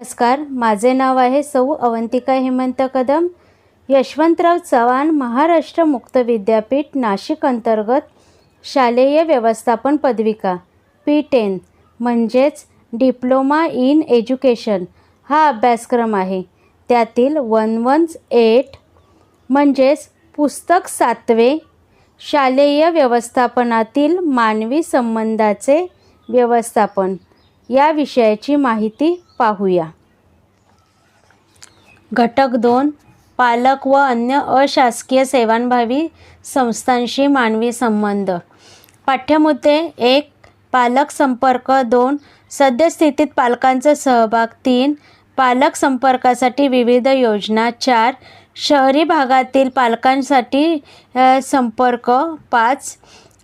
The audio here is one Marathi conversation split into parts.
नमस्कार माझे नाव आहे सौ अवंतिका हेमंत कदम. यशवंतराव चव्हाण महाराष्ट्र मुक्त विद्यापीठ नाशिक अंतर्गत शालेय व्यवस्थापन पदविका पी टेन म्हणजेच डिप्लोमा इन एज्युकेशन हा अभ्यासक्रम आहे. त्यातील वन वन एट म्हणजेच पुस्तक सातवे शालेय व्यवस्थापनातील मानवी संबंधाचे व्यवस्थापन या विषयाची माहिती पाहूया. घटक दोन पालक व अन्य अशासकीय सेवांभावी संस्थांशी मानवी संबंध. पाठ्यमुद्दे एक पालक संपर्क दोन सद्यस्थितीत पालकांचा सहभाग तीन पालक संपर्कासाठी विविध योजना चार शहरी भागातील पालकांसाठी संपर्क पाच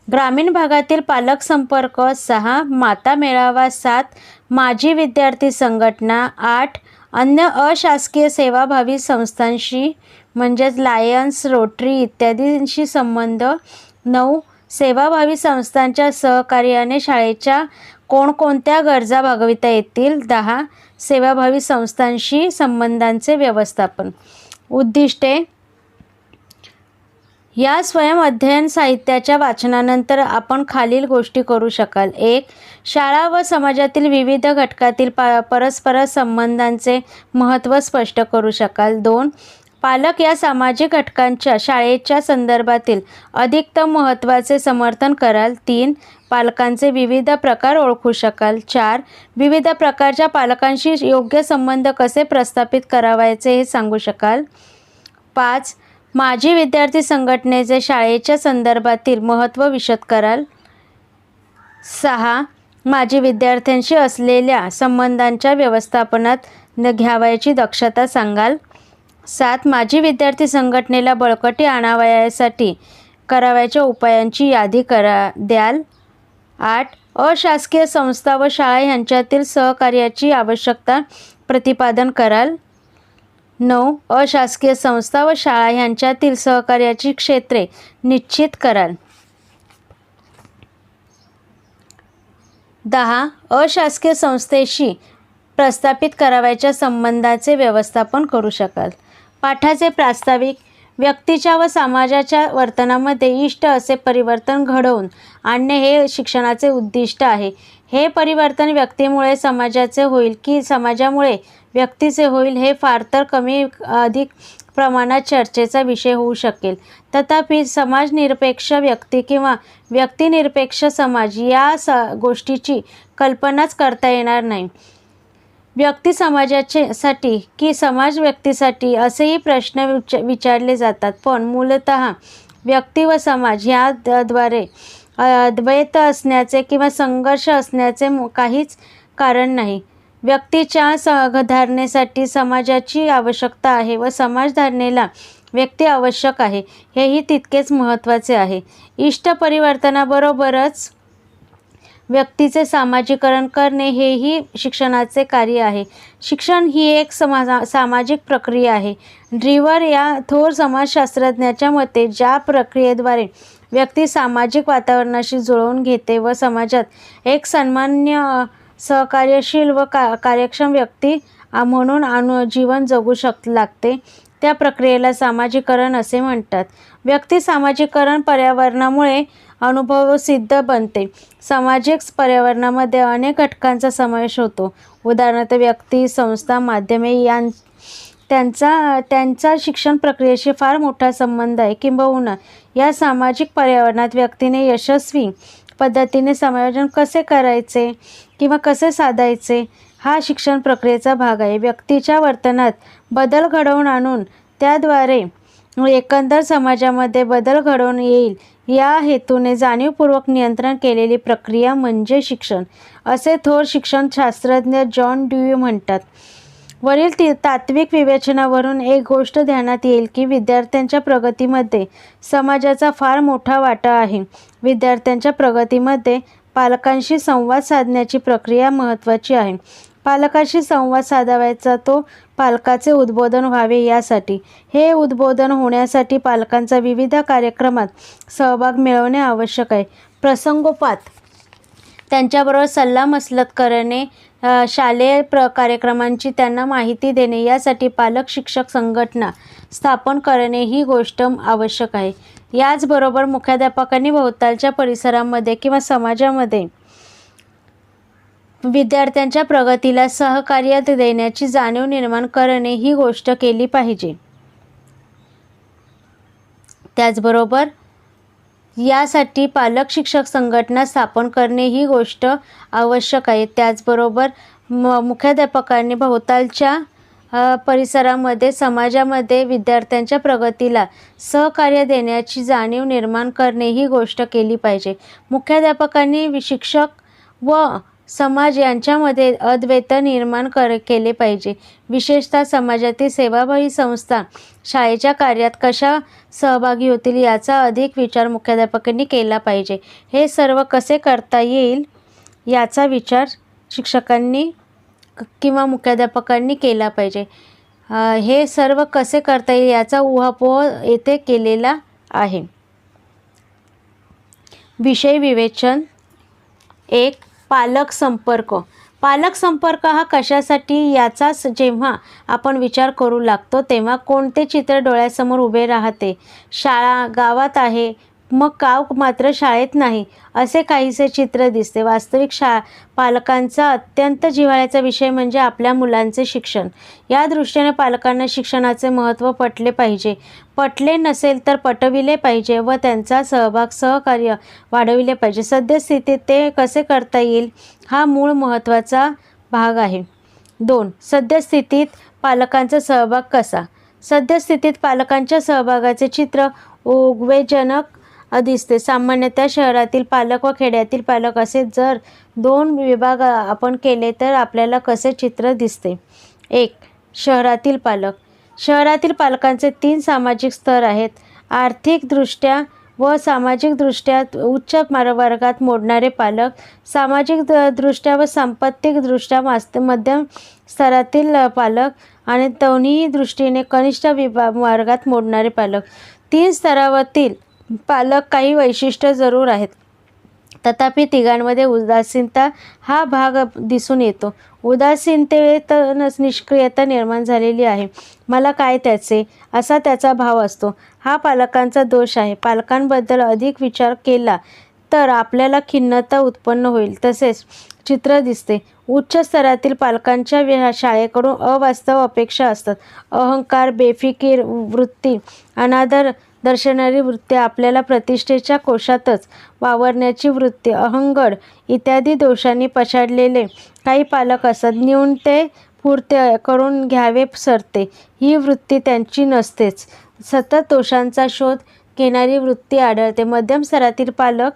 ग्रामीण भागातील पालक संपर्क सहा माता मेळावा सात माजी विद्यार्थी संघटना आठ अन्य अशासकीय सेवाभावी संस्थांशी म्हणजेच लायन्स रोटरी इत्यादींशी संबंध नऊ सेवाभावी संस्थांच्या सहकार्याने शाळेच्या कोणकोणत्या गरजा भागविता येतील? दहा सेवाभावी संस्थांशी संबंधांचे व्यवस्थापन. उद्दिष्टे या स्वयं अध्ययन साहित्याच्या वाचनानंतर आपण खालील गोष्टी करू शकाल. एक शाळा व समाजातील विविध घटकातील पा परस्पर संबंधांचे महत्त्व स्पष्ट करू शकाल. दोन पालक या सामाजिक घटकांच्या शाळेच्या संदर्भातील अधिकतम महत्त्वाचे समर्थन कराल. तीन पालकांचे विविध प्रकार ओळखू शकाल. चार विविध प्रकारच्या पालकांशी योग्य संबंध कसे प्रस्थापित करावायचे हे सांगू शकाल. पाच माजी विद्यार्थी संघटनेचे शाळेच्या संदर्भातील महत्त्व विशद कराल. सहा माजी विद्यार्थ्यांशी असलेल्या संबंधांच्या व्यवस्थापनात न घ्यावयाची दक्षता सांगाल. सात माजी विद्यार्थी संघटनेला बळकटी आणावयासाठी करावयाच्या उपायांची यादी करा द्याल. आठ अशासकीय संस्था व शाळा यांच्यातील सहकार्याची आवश्यकता प्रतिपादन कराल. नऊ अशासकीय संस्था व शाळा यांच्यातील सहकार्याची क्षेत्रे निश्चित कराल. दहा अशासकीय संस्थेशी प्रस्थापित करावयाच्या संबंधाचे व्यवस्थापन करू शकाल. पाठाचे प्रास्ताविक व्यक्तीच्या व समाजाच्या वर्तनामध्ये इष्ट असे परिवर्तन घडवून आणणे हे शिक्षणाचे उद्दिष्ट आहे. हे परिवर्तन व्यक्तीमुळे समाजाचे होईल की समाजामुळे? व्यक्तीचे होईल हे फार तर कमी अधिक प्रमाणात चर्चेचा विषय होऊ शकेल. तथापि समाजनिरपेक्ष व्यक्ती किंवा व्यक्तिनिरपेक्ष समाज या स गोष्टीची कल्पनाच करता येणार नाही. व्यक्ती समाजाचे साठी की समाज व्यक्तीसाठी असेही प्रश्न विच विचारले जातात. पण मूलत व्यक्ती व समाज ह्या अद्वैत असण्याचे किंवा संघर्ष असण्याचे काहीच कारण नाही. व्यक्तीच्या सहधारणेसाठी समाजाची आवश्यकता आहे व समाजधारणेला व्यक्ती आवश्यक आहे हेही तितकेच महत्त्वाचे आहे. इष्ट परिवर्तनाबरोबरच व्यक्तीचे सामाजिकरण करणे हेही शिक्षणाचे कार्य आहे. शिक्षण ही एक समाजा सामाजिक प्रक्रिया आहे. ड्रिवर या थोर समाजशास्त्रज्ञाच्या मते ज्या प्रक्रियेद्वारे व्यक्ती सामाजिक वातावरणाशी जुळवून घेते व समाजात एक सन्मान्य सहकार्यशील व का कार्यक्षम व्यक्ती म्हणून अनु जीवन जगू शक लागते. त्या प्रक्रियेला सामाजिकरण असे म्हणतात. व्यक्ती सामाजिकरण पर्यावरणामुळे अनुभव सिद्ध बनते. सामाजिक पर्यावरणामध्ये अनेक घटकांचा समावेश होतो. उदाहरणार्थ व्यक्ती संस्था माध्यमे यां त्यांचा त्यांचा शिक्षण प्रक्रियेशी फार मोठा संबंध आहे किंबहुना या सामाजिक पर्यावरणात व्यक्तीने यशस्वी पद्धतीने समायोजन कसे करायचे किंवा कसे साधायचे हा शिक्षण प्रक्रियेचा भाग आहे. व्यक्तीच्या वर्तनात बदल घडवून आणून त्याद्वारे एकंदर समाजामध्ये बदल घडवून येईल या हेतूने जाणीवपूर्वक नियंत्रण केलेली प्रक्रिया म्हणजे शिक्षण असे थोर शिक्षणशास्त्रज्ञ जॉन ड्यूई म्हणतात. वरील ती तात्विक विवेचनावरून एक गोष्ट ध्यानात येईल की विद्यार्थ्यांच्या प्रगतीमध्ये समाजाचा फार मोठा वाटा आहे. विद्यार्थ्यांच्या प्रगतीमध्ये पालकांशी संवाद साधण्याची प्रक्रिया महत्त्वाची आहे. पालकाशी संवाद साधावायचा तो पालकाचे उद्बोधन व्हावे यासाठी. हे उद्बोधन होण्यासाठी पालकांचा विविध कार्यक्रमात सहभाग मिळवणे आवश्यक आहे. प्रसंगोपात. त्यांच्याबरोबर सल्लामसलत करणे शालेय प्र कार्यक्रमांची त्यांना माहिती देणे यासाठी पालक शिक्षक संघटना स्थापन करणे ही गोष्ट आवश्यक आहे. याचबरोबर मुख्याध्यापकांनी भोवतालच्या परिसरामध्ये किंवा समाजामध्ये विद्यार्थ्यांच्या प्रगतीला सहकार्य देण्याची जाणीव निर्माण करणे ही गोष्ट केली पाहिजे. त्याचबरोबर यासाठी पालक शिक्षक संघटना स्थापन करणे ही गोष्ट आवश्यक आहे. त्याचबरोबर म मुख्याध्यापकांनी भोवतालच्या परिसरामध्ये समाजामध्ये विद्यार्थ्यांच्या प्रगतीला सहकार्य देण्याची जाणीव निर्माण करणे ही गोष्ट केली पाहिजे. मुख्याध्यापकांनी शिक्षक व समाज यांच्यामध्ये अद्वैत निर्माण कर केले पाहिजे. विशेषतः समाजातील सेवाभावी संस्था शाळेच्या कार्यात कशा सहभागी होतील याचा अधिक विचार मुख्याध्यापकांनी केला पाहिजे. हे सर्व कसे करता येईल याचा विचार शिक्षकांनी किंवा मुख्याध्यापकांनी केला पाहिजे. हे सर्व कसे करता येईल याचा उहापोह येथे केलेला आहे. विषय विवेचन एक पालक संपर्क. पालक संपर्क हा कशासाठी? याचाच जेव्हा आपण विचार करू लागतो तेव्हा कोणते चित्र डोळ्यासमोर उभे राहते? शाळा गावात आहे मग काव मात्र शाळेत नाही असे काहीसे चित्र दिसते. वास्तविक शा पालकांचा अत्यंत जिव्हाळ्याचा विषय म्हणजे आपल्या मुलांचे शिक्षण. या दृष्टीने पालकांना शिक्षणाचे महत्त्व पटले पाहिजे. पटले नसेल तर पटविले पाहिजे व त्यांचा सहभाग सहकार्य वाढविले पाहिजे. सद्यस्थितीत ते कसे करता येईल हा मूळ महत्त्वाचा भाग आहे. दोन सद्यस्थितीत पालकांचा सहभाग कसा? सद्यस्थितीत पालकांच्या सहभागाचे चित्र उगवेजनक दिसते सामान्यतः शहरातील पालक व खेड्यातील पालक असे जर दोन विभाग आपण केले तर आपल्याला कसे चित्र दिसते? एक शहरातील पालक. शहरातील पालकांचे तीन सामाजिक स्तर आहेत. आर्थिकदृष्ट्या व सामाजिकदृष्ट्या उच्च मार वर्गात मोडणारे पालक सामाजिक द- दृष्ट्या व सांपत्तिकदृष्ट्या मास्त मध्यम स्तरातील पालक आणि दोन्ही दृष्टीने कनिष्ठ विभाग वर्गात मोडणारे पालक. तीन स्तरावरील पालक काही वैशिष्ट्य जरूर आहेत. तथापि तिघांमध्ये उदासीनता हा भाग दिसून येतो. उदासीनतेतच निष्क्रियता निर्माण झालेली आहे. मला काय त्याचे? असा त्याचा भाव असतो. हा पालकांचा दोष आहे. पालकांबद्दल अधिक विचार केला तर आपल्याला खिन्नता उत्पन्न होईल. तसेच चित्र दिसते. उच्च स्तरातील पालकांच्या शाळेकडून अवास्तव अपेक्षा असतात. अहंकार बेफिकीर वृत्ती अनादर दर्शनारी वृत्ती आपल्याला प्रतिष्ठेच्या कोशातच वावरण्याची वृत्ती अहंगड इत्यादी दोषांनी पछाडलेले काही पालक असत. नेऊन ते पुरते करून घ्यावे सरते. ही वृत्ती त्यांची नसतेच. सतत दोषांचा शोध घेणारी वृत्ती आढळते. मध्यम स्तरातील पालक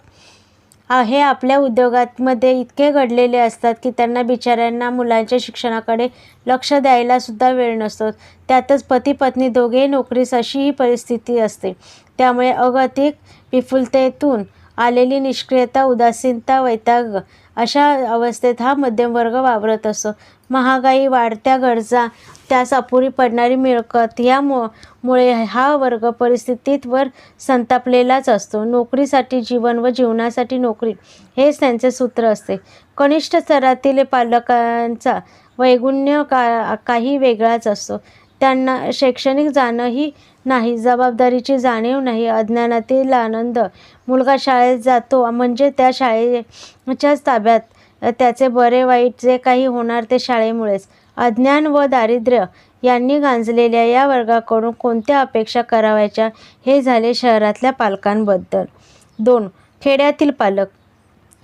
हे आपल्या उद्योगांमध्ये इतके घडलेले असतात की त्यांना बिचाऱ्यांना मुलांच्या शिक्षणाकडे लक्ष द्यायला सुद्धा वेळ नसतो. त्यातच पती पत्नी दोघेही नोकरीस अशी ही परिस्थिती असते. त्यामुळे अगतिक विफुलतेतून आलेली निष्क्रियता उदासीनता वैताग अशा अवस्थेत हा मध्यमवर्ग वावरत असतो. महागाई वाढत्या गरजा त्यास अपुरी पडणारी मिळकत यामु मुळे हा वर्ग परिस्थितीवर संतापलेलाच असतो. नोकरीसाठी जीवन व जीवनासाठी नोकरी हेच त्यांचे सूत्र असते. कनिष्ठ स्तरातील पालकांचा वैगुण्य का काही वेगळाच असतो. त्यांना शैक्षणिक जाणंही नाही जबाबदारीची जाणीव नाही अज्ञानातील आनंद. मुलगा शाळेत जातो म्हणजे त्या शाळेच्याच ताब्यात त्याचे बरे वाईट जे काही होणार ते शाळेमुळेच. अज्ञान व दारिद्र्य यांनी गांजलेल्या या वर्गाकडून कोणत्या अपेक्षा करावयाच्या हे झाले शहरातल्या पालकांबद्दल. दोन खेड्यातील पालक.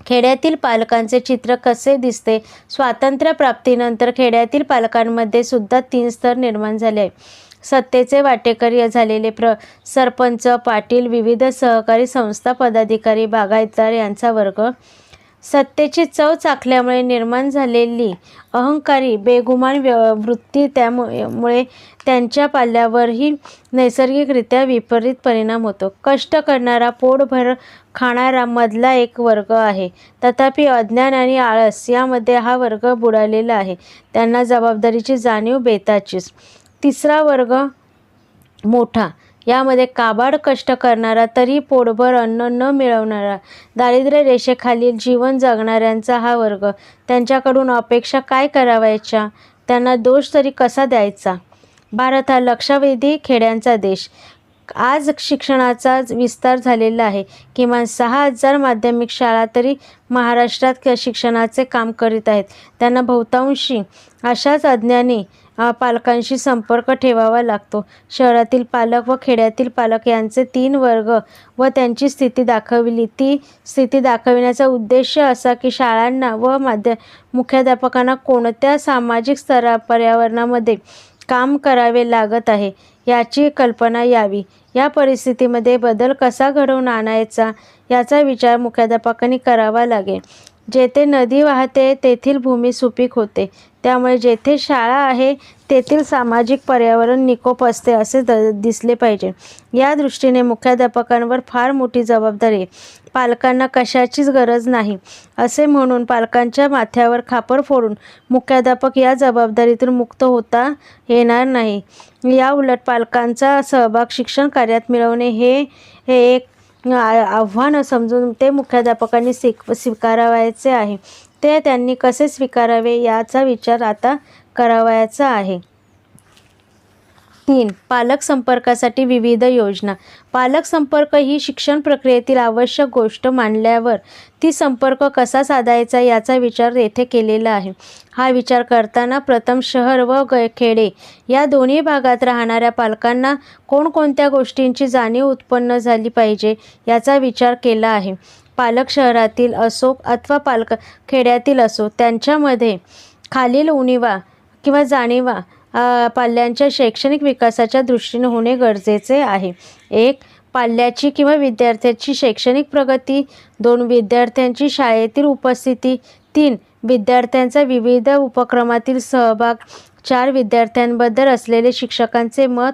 खेड्यातील पालकांचे चित्र कसे दिसते? स्वातंत्र्यप्राप्तीनंतर खेड्यातील पालकांमध्ये सुद्धा तीन स्तर निर्माण झाले आहे सत्तेचे वाटेकरी झालेले प्र. सरपंच पाटील विविध सहकारी संस्था पदाधिकारी बागायतदार यांचा वर्ग. सत्तेची चव चाखल्यामुळे निर्माण झालेली अहंकारी बेगुमान व्य वृत्ती त्यामुळे मुळे त्यांच्या पाल्यावरही नैसर्गिकरित्या विपरीत परिणाम होतो. कष्ट करणारा पोटभर खाणारा मधला एक वर्ग आहे. तथापि अज्ञान आणि आळस यामध्ये हा वर्ग बुडालेला आहे. त्यांना जबाबदारीची जाणीव बेताचीच. तिसरा वर्ग मोठा. यामध्ये काबाड कष्ट करणारा तरी पोटभर अन्न न मिळवणारा दारिद्र्य रेषेखालील जीवन जगणाऱ्यांचा हा वर्ग. त्यांच्याकडून अपेक्षा काय करावायच्या? त्यांना दोष तरी कसा द्यायचा? भारत हा लक्षवेधी खेड्यांचा देश. आज शिक्षणाचा विस्तार झालेला आहे. किमान सहा हजार माध्यमिक शाळा तरी महाराष्ट्रात शिक्षणाचे काम करीत आहेत. त्यांना बहुतांशी अशाच अज्ञानी पालकांशी संपर्क ठेवावा लागतो. शहरातील पालक व खेड्यातील पालक यांचे तीन वर्ग व त्यांची स्थिती दाखवली. ती स्थिती दाखविण्याचा उद्देश असा की शाळांना व माध्य मुख्याध्यापकांना कोणत्या सामाजिक स्तरा पर्यावरणामध्ये काम करावे लागत आहे याची कल्पना यावी. या परिस्थितीमध्ये बदल कसा घडवून आणायचा याचा विचार मुख्याध्यापकांनी करावा लागेल. जेथे नदी वाहते तेथील भूमी सुपीक होते. त्यामुळे जेथे शाळा आहे तेथील सामाजिक पर्यावरण निकोप असते असे द दिसले पाहिजे. या दृष्टीने मुख्याध्यापकांवर फार मोठी जबाबदारी आहे. पालकांना कशाचीच गरज नाही. असे म्हणून पालकांच्या माथ्यावर खापर फोडून मुख्याध्यापक या जबाबदारीतून मुक्त होता येणार नाही. या उलट पालकांचा सहभाग शिक्षण कार्यात मिळवणे हे हे एक आव्हान समजून ते मुख्याध्यापकांनी स्वीक स्वीकारावायचे आहे. ते त्यांनी कसे स्वीकारावे याचा विचार आता करावयाचा आहे. तीन पालक संपर्कासाठी विविध योजना. पालक संपर्क ही शिक्षण प्रक्रियेतील आवश्यक गोष्ट मानल्यावर ती संपर्क कसा साधायचा याचा विचार येथे केलेला आहे. हा विचार करताना प्रथम शहर व ग खेडे या दोन्ही भागात राहणाऱ्या पालकांना कोणकोणत्या गोष्टींची जाणीव उत्पन्न झाली पाहिजे याचा विचार केला आहे. पालक शहरातील असो अथवा पालक खेड्यातील असो त्यांच्यामध्ये खालील उणीवा किंवा जाणीवा पाल्यांच्या शैक्षणिक विकासाच्या दृष्टीने होणे गरजेचे आहे. एक पाल्याची किंवा विद्यार्थ्याची शैक्षणिक प्रगती. दोन विद्यार्थ्यांची शाळेतील उपस्थिती. तीन विद्यार्थ्यांचा विविध उपक्रमातील सहभाग. चार विद्यार्थ्यांबद्दल असलेले शिक्षकांचे मत.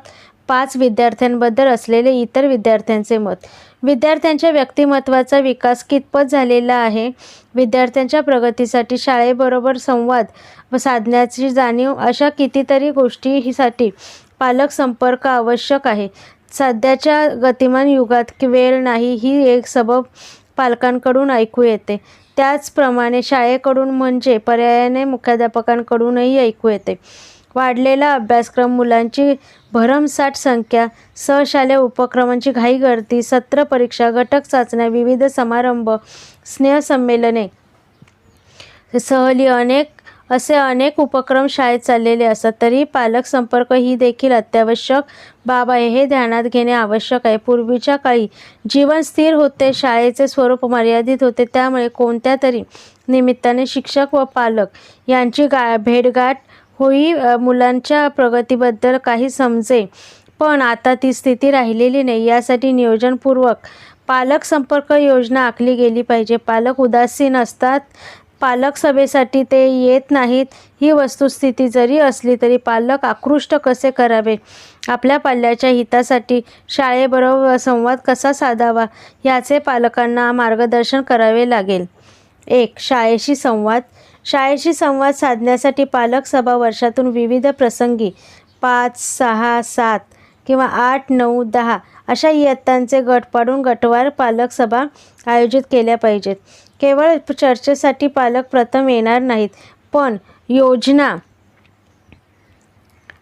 पाच विद्यार्थ्यांबद्दल असलेले इतर विद्यार्थ्यांचे मत. विद्यार्थ्यांच्या व्यक्तिमत्वाचा विकास कितपत झालेला आहे? विद्यार्थ्यांच्या प्रगतीसाठी शाळेबरोबर संवाद साधण्याची जाणीव अशा कितीतरी गोष्टीसाठी पालक संपर्क आवश्यक आहे. सध्याच्या गतिमान युगात वेळ नाही ही एक सबब पालकांकडून ऐकू येते. त्याचप्रमाणे शाळेकडून म्हणजे पर्यायाने मुख्याध्यापकांकडूनही ऐकू येते. वाढलेला अभ्यासक्रम मुलांची भरमसाठ संख्या सहशालेय उपक्रमांची घाई गर्दी सत्र परीक्षा घटक चाचण्या विविध समारंभ स्नेहसंमेलने सहली अनेक असे अनेक उपक्रम शाळेत चाललेले असतात तरी पालक संपर्क ही देखील अत्यावश्यक. बाब आहे हे ध्यानात घेणे आवश्यक आहे. पूर्वीच्या काळी जीवन स्थिर होते शाळेचे स्वरूप मर्यादित होते त्यामुळे कोणत्या तरी निमित्ताने शिक्षक व पालक यांची गा भेटगाठ होई मुलांच्या प्रगतीबद्दल काही समजे. पण आता ती स्थिती राहिलेली नाही. यासाठी नियोजनपूर्वक पालक संपर्क योजना आखली गेली पाहिजे. पालक उदासीन असतात. पालक सभेसाठी ते येत नाहीत. ही वस्तुस्थिती जरी असली तरी पालक आकृष्ट कसे करावे? आपल्या पाल्याच्या हितासाठी शाळेबरोबर संवाद कसा साधावा? याचे पालकांना मार्गदर्शन करावे लागेल. एक शाळेशी संवाद. शाळेशी संवाद साधण्यासाठी पालक सभा वर्षातून विविध प्रसंगी पाच सहा सात किंवा आठ नऊ दहा अशा इयत्तांचे गट पाडून गटवार पालक सभा आयोजित केल्या पाहिजेत. केवळ चर्चेसाठी पालक प्रथम येणार नाहीत पण योजना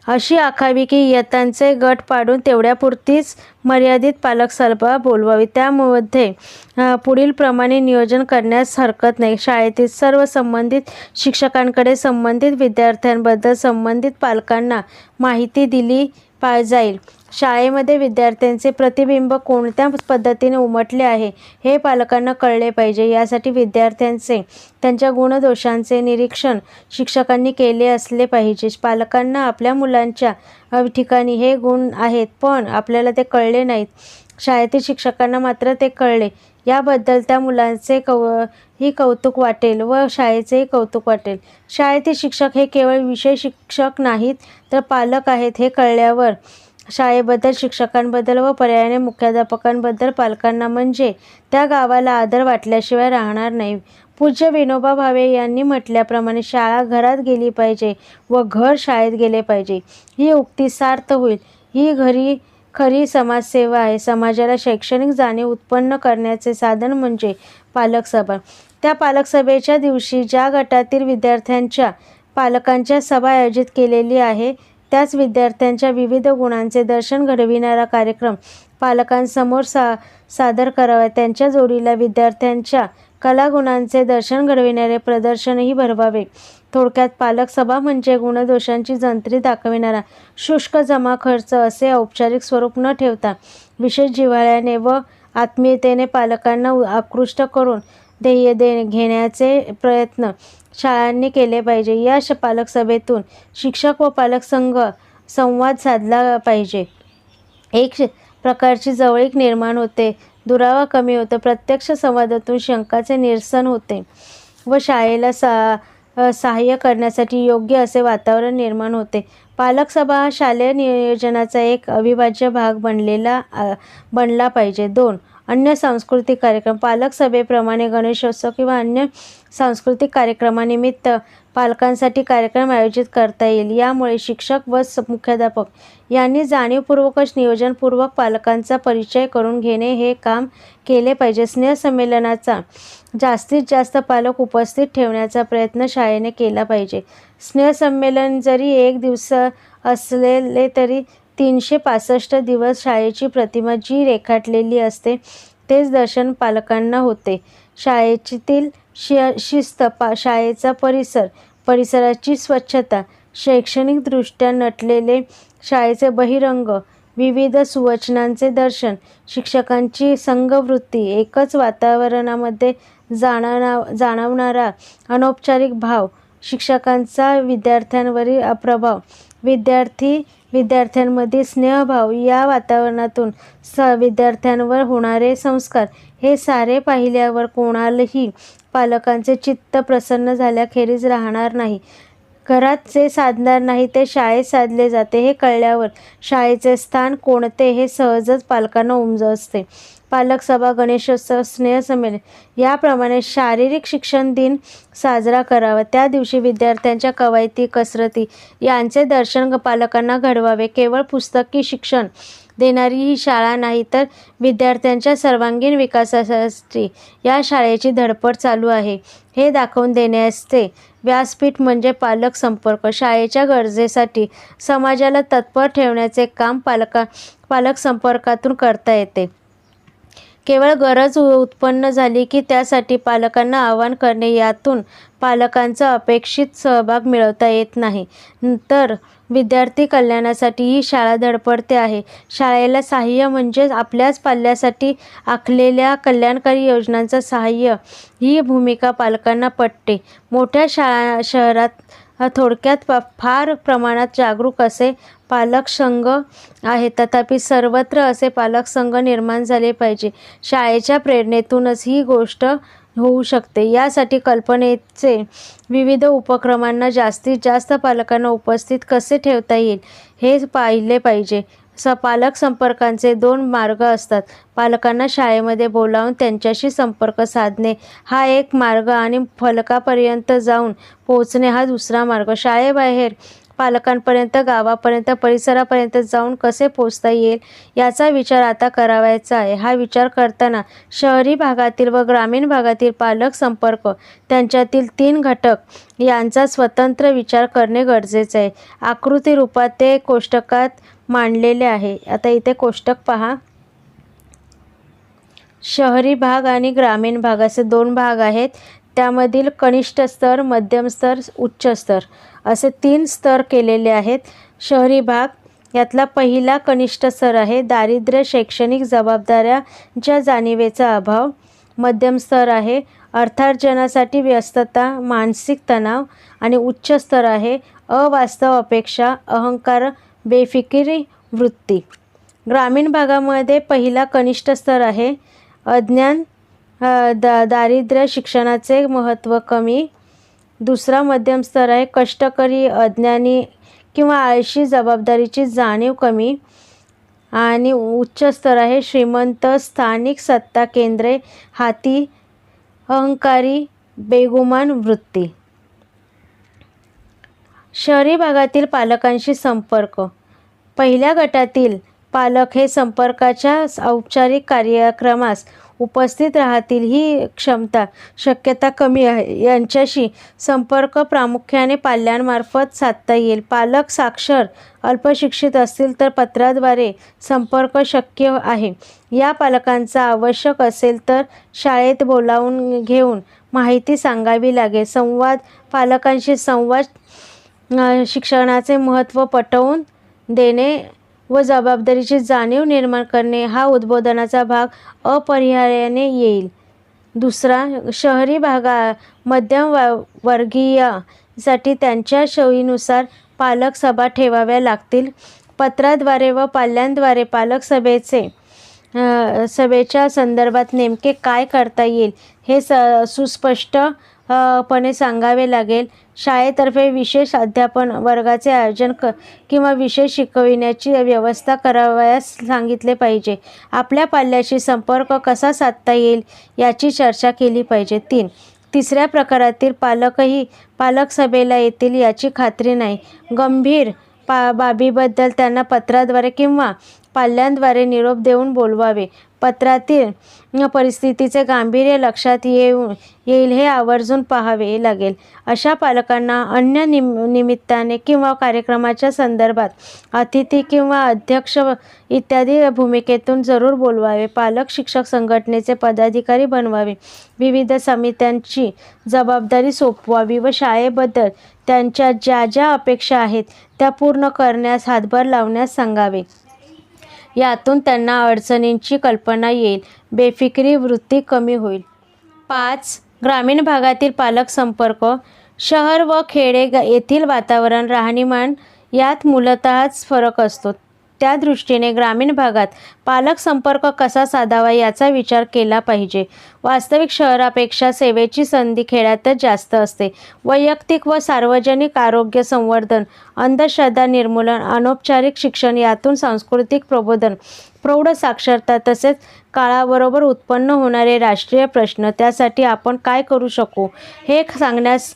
अशी आखावी की इयत्तांचे गट पाडून तेवढ्यापुरतीच मर्यादित पालक सभा बोलवावी. त्यामध्ये पुढील पुढीलप्रमाणे नियोजन करण्यास हरकत नाही. शाळेतील सर्व संबंधित शिक्षकांकडे संबंधित विद्यार्थ्यांबद्दल संबंधित पालकांना माहिती दिली पा जाईल. शाळेमध्ये विद्यार्थ्यांचे प्रतिबिंब कोणत्या पद्धतीने उमटले आहे हे पालकांना कळले पाहिजे. यासाठी विद्यार्थ्यांचे त्यांच्या गुणदोषांचे निरीक्षण शिक्षकांनी केले असले पाहिजे. पालकांना आपल्या मुलांच्या ठिकाणी हे गुण आहेत पण आपल्याला ते कळले नाहीत. शाळेतील शिक्षकांना मात्र ते कळले. याबद्दल त्या मुलांचे कव ही कौतुक वाटेल व शाळेचेही कौतुक वाटेल. शाळेतील शिक्षक हे केवळ विषय शिक्षक नाहीत तर पालक आहेत हे कळल्यावर शाळेबद्दल शिक्षकांबद्दल व पर्यायाने मुख्याध्यापकांबद्दल पालकांना म्हणजे त्या गावाला आदर वाटल्याशिवाय राहणार नाही. पूज्य विनोबा भावे यांनी म्हटल्याप्रमाणे शाळा घरात गेली पाहिजे व घर शाळेत गेले पाहिजे. ही उक्ती सार्थ होईल. ही घरी खरी समाजसेवा आहे. समाजाला शैक्षणिक जाणीव उत्पन्न करण्याचे साधन म्हणजे पालक सभा. त्या पालक सभेच्या दिवशी ज्या गटातील विद्यार्थ्यांच्या पालकांच्या सभा आयोजित केलेली आहे त्याच विद्यार्थ्यांच्या विविध गुणांचे दर्शन घडविणारा कार्यक्रम पालकांसमोर सा सादर करावा. त्यांच्या जोडीला विद्यार्थ्यांच्या कलागुणांचे दर्शन घडविणारे प्रदर्शनही भरवावे. थोडक्यात पालक सभा म्हणजे गुणदोषांची जंत्री दाखविणारा शुष्क जमा खर्च असे औपचारिक स्वरूप न ठेवता विशेष जिव्हाळ्याने व आत्मीयतेने पालकांना आकृष्ट करून ध्येय दे घेण्याचे प्रयत्न शाळांनी केले पाहिजे. या श पालक सभेतून शिक्षक व पालक संघ संवाद साधला पाहिजे. एक प्रकारची जवळीक निर्माण होते. दुरावा कमी होतो. प्रत्यक्ष संवादातून शंकाचे निरसन होते व शाळेला सा सहाय्य करण्यासाठी योग्य असे वातावरण निर्माण होते. पालक सभा हा शालेय नियोजनाचा एक अविभाज्य भाग बनलेला बनला पाहिजे. दोन अन्य सांस्कृतिक कार्यक्रम पालक सभेप्रमाणे गणेशोत्सव किंवा अन्य सांस्कृतिक कार्यक्रमानिमित्त पालकांसाठी कार्यक्रम आयोजित करता येईल. यामुळे शिक्षक व स- मुख्याध्यापक यांनी जाणीवपूर्वकच नियोजनपूर्वक पालकांचा परिचय करून घेणे हे काम केले पाहिजे. स्नेहसंमेलनाचा जास्तीत जास्त पालक उपस्थित ठेवण्याचा प्रयत्न शाळेने केला पाहिजे. स्नेहसंमेलन जरी एक दिवस असलेले तरी तीनशे पासष्ट दिवस शाळेची प्रतिमा जी रेखाटलेली असते तेच दर्शन पालकांना होते. शाळेतील शि शिस्त पा शाळेचा परिसर परिसराची स्वच्छता शैक्षणिकदृष्ट्या नटलेले शाळेचे बहिरंग विविध सुवचनांचे दर्शन शिक्षकांची संघवृत्ती एकच वातावरणामध्ये जाणणा जाणवणारा अनौपचारिक भाव शिक्षकांचा विद्यार्थ्यांवरील प्रभाव विद्यार्थी विद्यार्थ्यांमध्ये स्नेहभाव या वातावरणातून स विद्यार्थ्यांवर होणारे संस्कार हे सारे पाहिल्यावर कोणालाही पालकांचे चित्त प्रसन्न झाल्याखेरीज राहणार नाही. घरात जे साधणार नाही ते शाळेत साधले जाते. हे कळल्यावर शाळेचे स्थान कोणते हे सहजच पालकांना उमजते पालक सभा गणेशोत्सव स्नेहसंमेलन याप्रमाणे शारीरिक शिक्षण दिन साजरा करावा. त्या दिवशी विद्यार्थ्यांच्या कवायती कसरती यांचे दर्शन पालकांना घडवावे. केवळ पुस्तकी शिक्षण देणारी ही शाळा नाही तर विद्यार्थ्यांच्या सर्वांगीण विकासासाठी या शाळेची धडपड चालू आहे. हे दाखवून देण्याचे व्यासपीठ म्हणजे पालक संपर्क. शाळेच्या गरजेसाठी समाजाला तत्पर ठेवण्याचे काम पालका पालक संपर्कातून करता येते. केवळ गरज उत्पन्न झाली की त्यासाठी पालकांना आवाहन करणे यातून पालकांचा अपेक्षित सहभाग मिळवता येत नाही. तर विद्यार्थी कल्याणासाठी ही शाळा धडपडते आहे. शाळेला सहाय्य म्हणजेच आपल्याच पाल्यासाठी आखलेल्या कल्याणकारी योजनांचं सहाय्य. ही भूमिका पालकांना पटते. मोठ्या शाळा शहरात थोडक्यात फार प्रमाणात जागरूक असे पालक संघ आहेत. तथापि सर्वत्र असे पालक संघ निर्माण झाले पाहिजे. शाळेच्या प्रेरणेतूनच ही गोष्ट होऊ शकते. यासाठी कल्पनेचे विविध उपक्रमांना जास्तीत जास्त पालकांना उपस्थित कसे ठेवता येईल हे पाहिले पाहिजे. स पालक संपर्कांचे दोन मार्ग असतात. पालकांना शाळेमध्ये बोलावून त्यांच्याशी संपर्क साधणे हा एक मार्ग आणि फलकापर्यंत जाऊन पोहोचणे हा दुसरा मार्ग. शाळेबाहेर पालकांपर्यंत गावापर्यंत परिसरापर्यंत जाऊन कसे पोचता येईल याचा विचार आता करावायचा आहे. हा विचार करताना शहरी भागातील व ग्रामीण भागातील पालक संपर्क त्यांच्यातील तीन घटक यांचा स्वतंत्र विचार करणे गरजेचे आहे. आकृती रूपात ते कोष्टकात मांडलेले आहे. आता इथे कोष्टक पहा. शहरी भाग आणि ग्रामीण भाग असे दोन भाग आहेत. त्यामधील कनिष्ठ स्तर मध्यम स्तर उच्च स्तर असे तीन स्तर केलेले आहेत. शहरी भाग यातला पहिला कनिष्ठ स्तर आहे. दारिद्र्य शैक्षणिक जबाबदाऱ्याच्या जाणीवेचा अभाव. मध्यम स्तर आहे. अर्थार्जनासाठी व्यस्तता मानसिक तणाव आणि उच्च स्तर आहे. अवास्तव अपेक्षा अहंकार बेफिकिरी वृत्ती. ग्रामीण भागामध्ये पहिला कनिष्ठ स्तर आहे. अज्ञान द दारिद्र्य शिक्षणाचे महत्त्व कमी. दुसरा मध्यम स्तर आहे कष्टकरी अज्ञानी किंवा आळशी जबाबदारीची जाणीव कमी. आणि उच्च स्तर आहे श्रीमंत स्थानिक सत्ता केंद्रे हाती अहंकारी बेगुमान वृत्ती. शहरी भागातील पालकांशी संपर्क. पहिल्या गटातील पालक हे संपर्काच्या औपचारिक कार्यक्रमास उपस्थित राहतील ही क्षमता शक्यता कमी आहे. यांच्याशी संपर्क प्रामुख्याने पाल्यांमार्फत साधता येईल. पालक साक्षर अल्पशिक्षित असतील तर पत्राद्वारे संपर्क शक्य आहे. या पालकांचा आवश्यक असेल तर शाळेत बोलावून घेऊन माहिती सांगावी लागेल. संवाद पालकांशी संवाद शिक्षणाचे महत्त्व पटवून देणे व जबाबदारीची जाणीव निर्माण करणे हा उद्बोधनाचा भाग अपरिहार्याने येईल. दुसरा शहरी भागा मध्यम वा वर्गीयासाठी त्यांच्या सोयीनुसार पालक सभा ठेवाव्या लागतील. पत्राद्वारे व पाल्यांद्वारे पालक सभेचे सभेच्या संदर्भात नेमके काय करता येईल हे स सुस्पष्ट पणे सांगावे लागेल. शाळेतर्फे विशेष अध्यापन वर्गाचे आयोजन क किंवा विशेष शिकविण्याची व्यवस्था करावयास सांगितले पाहिजे. आपल्या पाल्याशी संपर्क कसा साधता येईल याची चर्चा केली पाहिजे. तीन तिसऱ्या प्रकारातील पालकही पालक सभेला येतील याची खात्री नाही. गंभीर पा बाबीबद्दल त्यांना पत्राद्वारे किंवा पाल्यांद्वारे निरोप देऊन बोलवावे. पत्रातील परिस्थितीचे गांभीर्य लक्षात येऊ येईल हे आवर्जून पाहावे लागेल. अशा पालकांना अन्य निम निमित्ताने किंवा कार्यक्रमाच्या संदर्भात अतिथी किंवा अध्यक्ष इत्यादी भूमिकेतून जरूर बोलवावे. पालक शिक्षक संघटनेचे पदाधिकारी बनवावे. विविध समित्यांची जबाबदारी सोपवावी व शाळेबद्दल त्यांच्या ज्या ज्या अपेक्षा आहेत त्या पूर्ण करण्यास हातभार लावण्यास सांगावे. यातून त्यांना अडचणींची कल्पना येईल. बेफिक्री वृत्ती कमी होईल. पाच. ग्रामीण भागातील पालक संपर्क. शहर व खेडे ग- येथील वातावरण राहणीमान यात मूलतःच फरक असतो. त्या दृष्टीने ग्रामीण भागात पालक संपर्क कसा साधावा याचा विचार केला पाहिजे. वास्तविक शहरापेक्षा सेवेची संधी खेड्यातच जास्त असते. वैयक्तिक व सार्वजनिक आरोग्य संवर्धन अंधश्रद्धा निर्मूलन अनौपचारिक शिक्षण यातून सांस्कृतिक प्रबोधन प्रौढ साक्षरता तसेच काळाबरोबर उत्पन्न होणारे राष्ट्रीय प्रश्न त्यासाठी आपण काय करू शकू? हे सांगण्यास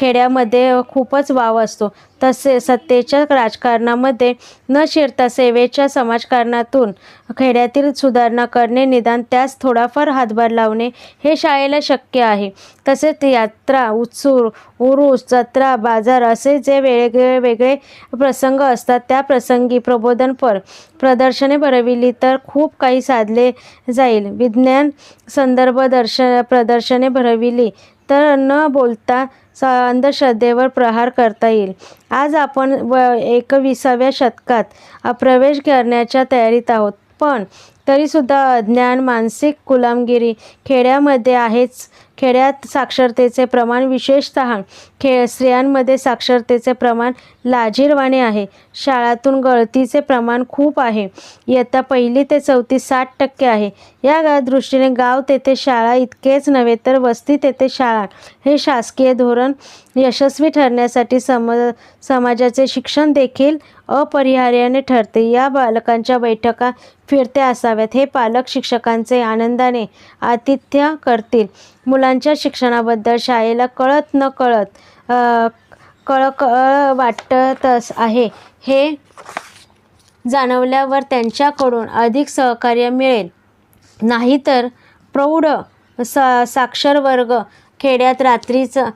खेड्यामध्ये खूपच वाव असतो. तसे सत्तेच्या राजकारणामध्ये न शिरता सेवेच्या समाजकारणातून खेड्यातील सुधारणा करणे निदान त्यास थोडाफार हातभार लावणे हे शाळेला शक्य आहे. तसेच यात्रा उत्सूर उरूस जत्रा बाजार असे जे वेगळे वेगळे प्रसंग असतात त्या प्रसंगी प्रबोधनपर प्रदर्शने भरविली तर खूप काही साधले जाईल. विज्ञान संदर्भ दर्श प्रदर्शने भरविली तर न बोलता स अंधश्रद्धेवर प्रहार करता येईल. आज आपण व एकविसाव्या शतकात प्रवेश करण्याच्या तयारीत आहोत. पण तरीसुद्धा अज्ञान मानसिक गुलामगिरी खेड्यामध्ये आहेच. खेड्यात साक्षरतेचे प्रमाण विशेषतः खे स्त्रियांमध्ये साक्षरतेचे प्रमाण लाजीरवाणे आहे. शाळातून गळतीचे प्रमाण खूप आहे. इयत्ता पहिली ते चौथी साठ टक्के आहे. या दृष्टीने गाव तेथे शाळा इतकेच नव्हे तर वस्ती तेथे शाळा. हे शासकीय धोरण यशस्वी ठरण्यासाठी सम समाजाचे शिक्षण देखील अपरिहार्याने ठरते. या बालकांच्या बैठका फिरत्या असाव्यात. हे पालक शिक्षकांचे आनंदाने आतिथ्य करतील. मुलांच्या शिक्षणाबद्दल शाळेला कळत न कळत कळकळ वाटतच आहे. हे जाणवल्यावर त्यांच्याकडून अधिक सहकार्य मिळेल. नाहीतर प्रौढ सा साक्षर वर्ग खेड्यात रात्रीचं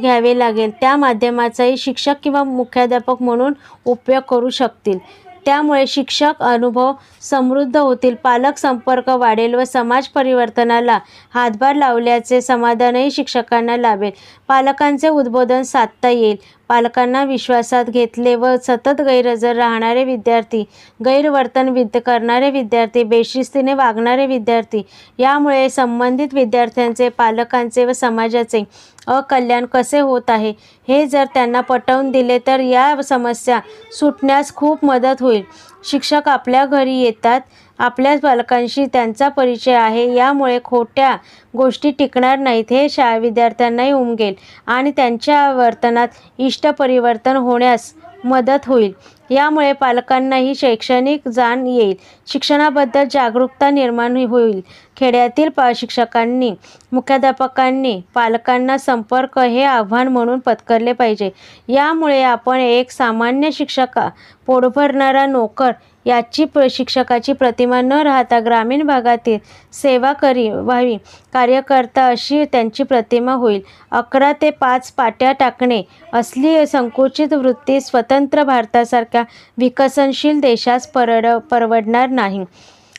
घ्यावे लागेल. त्या माध्यमाचाही शिक्षक किंवा मुख्याध्यापक म्हणून उपयोग करू शकतील. त्यामुळे शिक्षक अनुभव समृद्ध होतील. पालक संपर्क वाढेल व समाज परिवर्तनाला हातभार लावल्याचे समाधानही शिक्षकांना लाभेल. पालकांचे उद्बोधन साधता येईल. पालकांना विश्वासात घेतले व सतत गैरहजर राहणारे विद्यार्थी गैरवर्तन विद्य करणारे विद्यार्थी बेशिस्तीने वागणारे विद्यार्थी यामुळे संबंधित विद्यार्थ्यांचे पालकांचे व समाजाचे अकल्याण कसे होत आहे हे जर त्यांना पटवून दिले तर या समस्या सुटण्यास खूप मदत होईल. शिक्षक आपल्या घरी येतात आपल्या पालकांशी त्यांचा परिचय आहे. यामुळे खोट्या गोष्टी टिकणार नाहीत. हे शाळा विद्यार्थ्यांनाही उमगेल आणि त्यांच्या वर्तनात इष्ट परिवर्तन होण्यास मदत होईल. यामुळे पालकांनाही शैक्षणिक जाण येईल. शिक्षणाबद्दल जागरूकता निर्माण होईल. खेड्यातील पा शिक्षकांनी मुख्याध्यापकांनी पालकांना संपर्क हे आव्हान म्हणून पत्करले पाहिजे. यामुळे आपण एक सामान्य शिक्षका पोट भरणारा नोकर याची प्रशिक्षकाची शिक्षकाची प्रतिमा न राहता ग्रामीण भागातील सेवा करी व्हावी. कार्यकर्ता अशी त्यांची प्रतिमा होईल. अकरा ते पाच पाट्या टाकणे असली संकुचित वृत्ती स्वतंत्र भारतासारख्या विकसनशील देशास परड परवडणार नाही.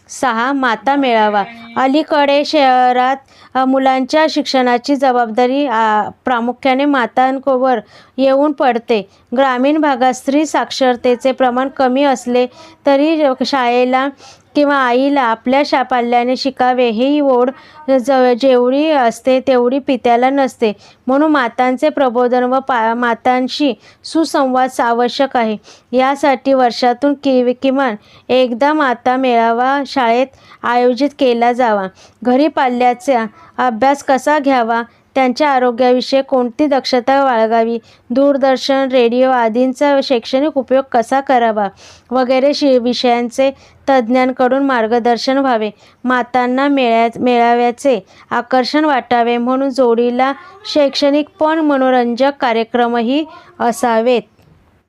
सहा माता मेळावा. अलीकडे शहरात मुलांच्या शिक्षणाची जबाबदारी प्रामुख्याने मातांवर येऊन पडते. ग्रामीण भागात स्त्री साक्षरतेचे प्रमाण कमी असले तरी शाळेला किंवा आईला आपल्या शा पाल्याने शिकावे ही ओढ ज जेवढी असते तेवढी पित्याला नसते. म्हणून मातांचे प्रबोधन व पा मातांशी सुसंवाद आवश्यक आहे. यासाठी वर्षातून कि किमान एकदा माता मेळावा शाळेत आयोजित केला जावा. घरी पाल्याचा अभ्यास कसा घ्यावा? त्यांच्या आरोग्याविषयी कोणती दक्षता बाळगावी? दूरदर्शन रेडिओ आदींचा शैक्षणिक उपयोग कसा करावा? वगैरे शि विषयांचे तज्ज्ञांकडून मार्गदर्शन व्हावे. मातांना मेळ्या मेळाव्याचे आकर्षण वाटावे म्हणून जोडीला शैक्षणिक पण मनोरंजक कार्यक्रमही असावेत.